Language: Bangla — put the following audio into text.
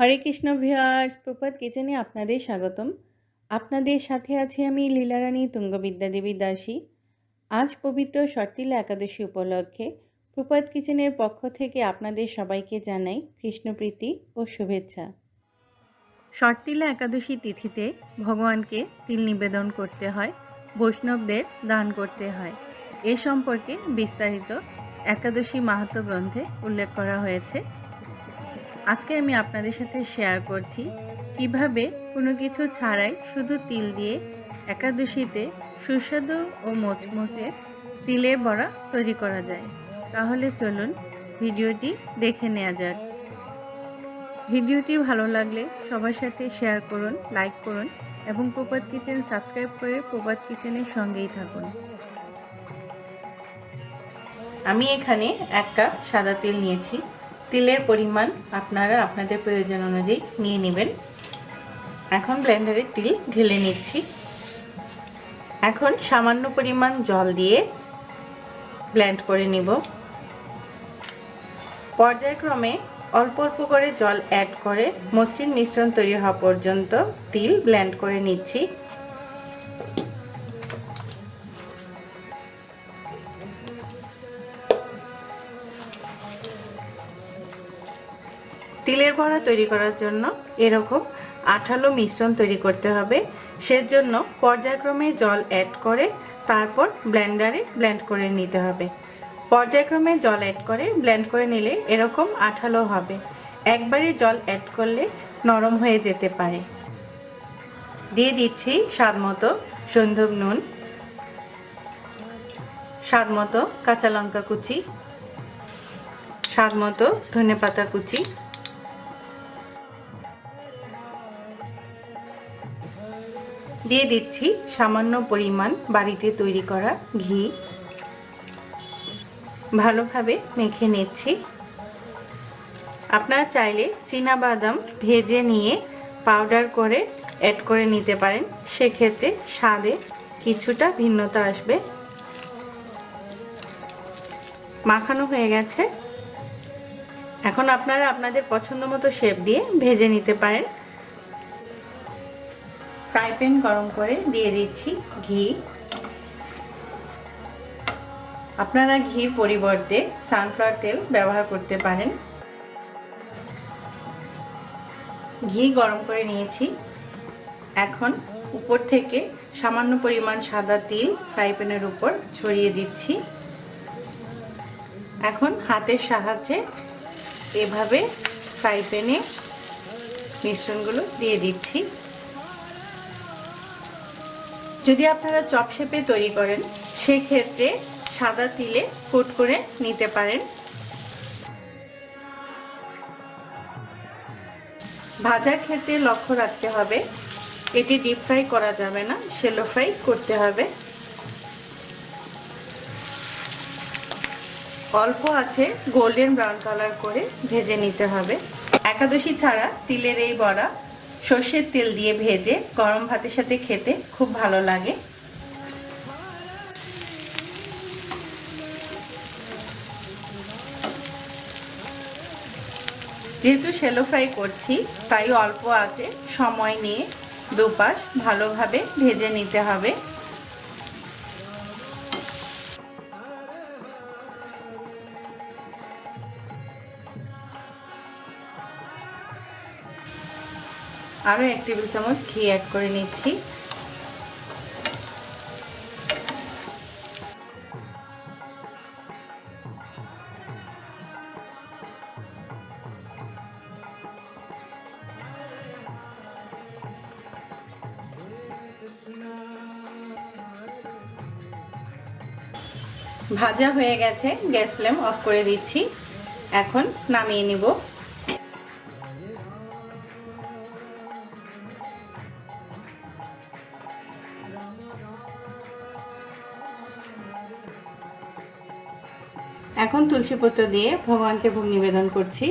হরে কৃষ্ণ ভিউয়ার্স, প্রপাত কিচেনে আপনাদের স্বাগতম। আপনাদের সাথে আছি আমি লীলারানী তুঙ্গবিদ্যা দেবী দাসী। আজ পবিত্র সর্তিলা একাদশী উপলক্ষে প্রপাত কিচেনের পক্ষ থেকে আপনাদের সবাইকে জানাই কৃষ্ণপ্রীতি ও শুভেচ্ছা। সর্তিলা একাদশী তিথিতে ভগবানকে তিল নিবেদন করতে হয়, বৈষ্ণবদের দান করতে হয়। এ সম্পর্কে বিস্তারিত একাদশী মাহাত্ম গ্রন্থে উল্লেখ করা হয়েছে। আজকে আমি আপনাদের সাথে শেয়ার করছি কীভাবে কোনো কিছু ছাড়াই শুধু তিল দিয়ে একাদশীতে সুস্বাদু ও মোচমোচে তিলের বড়া তৈরি করা যায়। তাহলে চলুন ভিডিওটি দেখে নেওয়া যাক। ভিডিওটি ভালো লাগলে সবার সাথে শেয়ার করুন লাইক করুন এবং প্রপাত কিচেন সাবস্ক্রাইব করে প্রপাত কিচেনের সঙ্গেই থাকুন। আমি এখানে এক কাপ সাদা তেল নিয়েছি। তিলের পরিমাণ আপনারা আপনাদের প্রয়োজন অনুযায়ী নিয়ে নেবেন। এখন ব্লেন্ডারে তিল ঢেলে নিচ্ছি। এখন সামান্য পরিমাণ জল দিয়ে ব্লেন্ড করে নিব। পর্যায়ক্রমে অল্প অল্প করে জল অ্যাড করে মসৃণ মিশ্রণ তৈরি হওয়া পর্যন্ত তিল ব্লেন্ড করে নিচ্ছি। তিলের বড়া তৈরি করার জন্য এরকম আঠালো মিশ্রণ তৈরি করতে হবে। সেজন্য পর্যায়ক্রমে জল অ্যাড করে তারপর ব্লেন্ডারে ব্লেন্ড করে নিতে হবে। পর্যায়ক্রমে জল অ্যাড করে ব্লেন্ড করে নিলে এরকম আঠালো হবে। একবারে জল অ্যাড করলে নরম হয়ে যেতে পারে। দিয়ে দিচ্ছি স্বাদ মতো সন্ধব নুন, স্বাদ মতো কাঁচা লঙ্কা কুচি, স্বাদ মতো ধনে পাতা কুচি দিয়ে দিচ্ছি সামান্য পরিমাণ বাড়িতে তৈরি করা ঘি। ভালোভাবে মেখে নিচ্ছি। আপনারা চাইলে বাদাম ভেজে নিয়ে পাউডার করে অ্যাড করে নিতে পারেন। সেক্ষেত্রে স্বাদে কিছুটা ভিন্নতা আসবে। মাখানো হয়ে গেছে। এখন আপনারা আপনাদের পছন্দ মতো শেপ দিয়ে ভেজে নিতে পারেন। ফ্রাই প্যান গরম করে দিয়ে দিচ্ছি ঘি। আপনারা ঘির পরিবর্তে সানফ্লাওয়ার তেল ব্যবহার করতে পারেন। ঘি গরম করে নিয়েছি। এখন উপর থেকে সামান্য পরিমাণ সাদা তিল ফ্রাই প্যানের উপর ছড়িয়ে দিচ্ছি। এখন হাতের সাহায্যে এভাবে ফ্রাই প্যানে মিশ্রণগুলো দিয়ে দিচ্ছি। যদি আপনারা চপ শেপে তৈরি করেন, সেক্ষেত্রে সাদা তিলে কোট করে নিতে পারেন। ভাজার ক্ষেত্রে লক্ষ্য রাখতে হবে, এটি ডিপ ফ্রাই করা যাবে না শেলো ফ্রাই করতে হবে। অল্প আছে গোল্ডেন ব্রাউন কালার করে ভেজে নিতে হবে। একাদশী ছাড়া তিলের এই বড়া সর্ষের তেল দিয়ে ভেজে গরম ভাতের সাথে খেতে খুব ভালো লাগে। যেহেতু শ্যালো ফ্রাই করছি, তাই অল্প আছে সময় নিয়ে দুপাশ ভালোভাবে ভেজে নিতে হবে। আরও এক টেবিল চামচ ঘি অ্যাড করে নিচ্ছি। ভাজা হয়ে গেছে, গ্যাস ফ্লেম অফ করে দিচ্ছি। এখন নামিয়ে নিব। এখন তুলসী পত্র দিয়ে ভগবানকে ভোগ নিবেদন করছি।